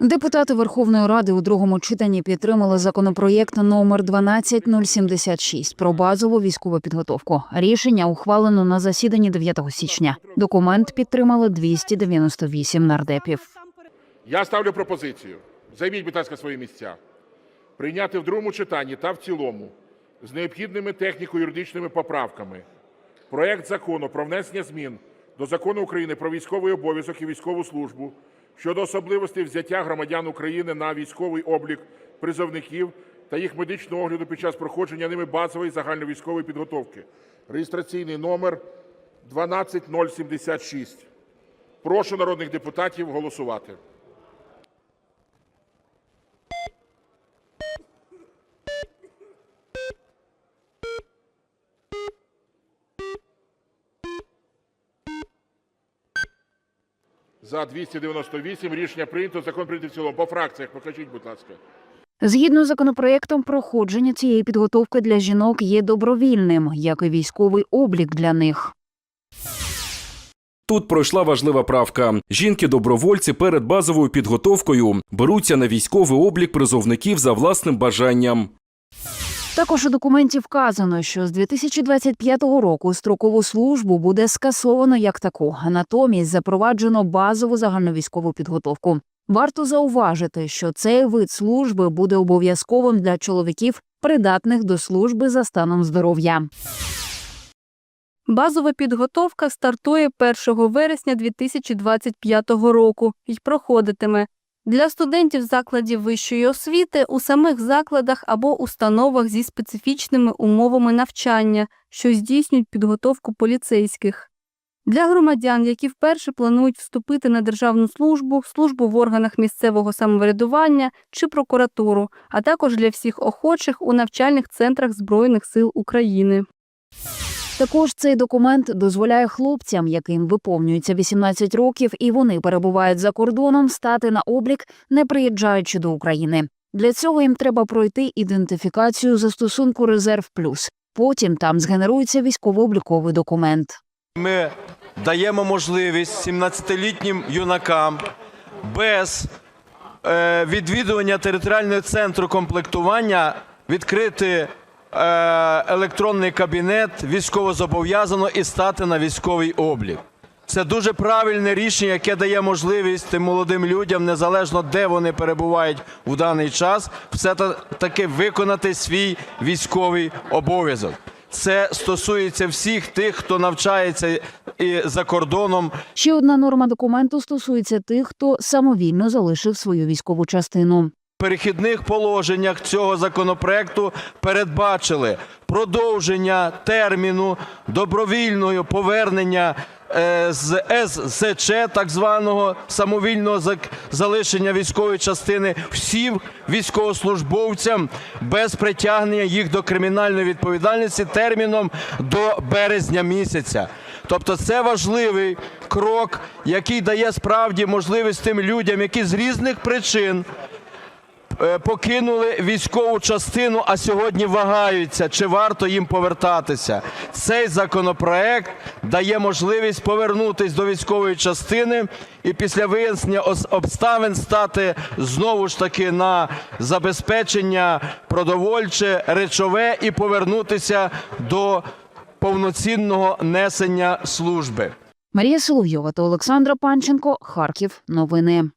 Депутати Верховної Ради у другому читанні підтримали законопроєкт номер 12076 про базову військову підготовку. Рішення ухвалено на засіданні 9 січня. Документ підтримали 298 нардепів. Я ставлю пропозицію. Займіть, будь ласка, свої місця. Прийняти в другому читанні та в цілому з необхідними техніко-юридичними поправками проект закону про внесення змін до закону України про військовий обов'язок і військову службу щодо особливостей взяття громадян України на військовий облік призовників та їх медичного огляду під час проходження ними базової загальновійськової підготовки. Реєстраційний номер 12076. Прошу народних депутатів голосувати. За 298 рішення прийнято. Закон прийнятий в цілому. По фракціях покажіть, будь ласка. Згідно з законопроєктом, проходження цієї підготовки для жінок є добровільним, як і військовий облік для них. Тут пройшла важлива правка. Жінки-добровольці перед базовою підготовкою беруться на військовий облік призовників за власним бажанням. Також у документі вказано, що з 2025 року строкову службу буде скасовано як таку, а натомість запроваджено базову загальновійськову підготовку. Варто зауважити, що цей вид служби буде обов'язковим для чоловіків, придатних до служби за станом здоров'я. Базова підготовка стартує 1 вересня 2025 року і проходитиме для студентів закладів вищої освіти у самих закладах або установах зі специфічними умовами навчання, що здійснюють підготовку поліцейських. Для громадян, які вперше планують вступити на державну службу, службу в органах місцевого самоврядування чи прокуратуру, а також для всіх охочих у навчальних центрах Збройних сил України. Також цей документ дозволяє хлопцям, яким виповнюється 18 років, і вони перебувають за кордоном, стати на облік, не приїжджаючи до України. Для цього їм треба пройти ідентифікацію застосунку Резерв Плюс. Потім там згенерується військово-обліковий документ. Ми даємо можливість 17-літнім юнакам без е, відвідування територіального центру комплектування відкрити електронний кабінет військовозобов'язаного і стати на військовий облік. Це дуже правильне рішення, яке дає можливість тим молодим людям, незалежно де вони перебувають у даний час, все-таки виконати свій військовий обов'язок. Це стосується всіх тих, хто навчається і за кордоном, Ще одна норма документу стосується тих, хто самовільно залишив свою військову частину. Перехідних положеннях цього законопроекту передбачили продовження терміну добровільного повернення е, з СЗЧ, так званого самовільного залишення військової частини всім військовослужбовцям без притягнення їх до кримінальної відповідальності терміном до березня місяця. Тобто це важливий крок, який дає справді можливість тим людям, які з різних причин покинули військову частину, а сьогодні вагаються, чи варто їм повертатися. Цей законопроект дає можливість повернутися до військової частини і після вияснення обставин стати знову ж таки на забезпечення продовольче, речове і повернутися до повноцінного несення служби. Марія Соловйова та Олександра Панченко. Харків. Новини.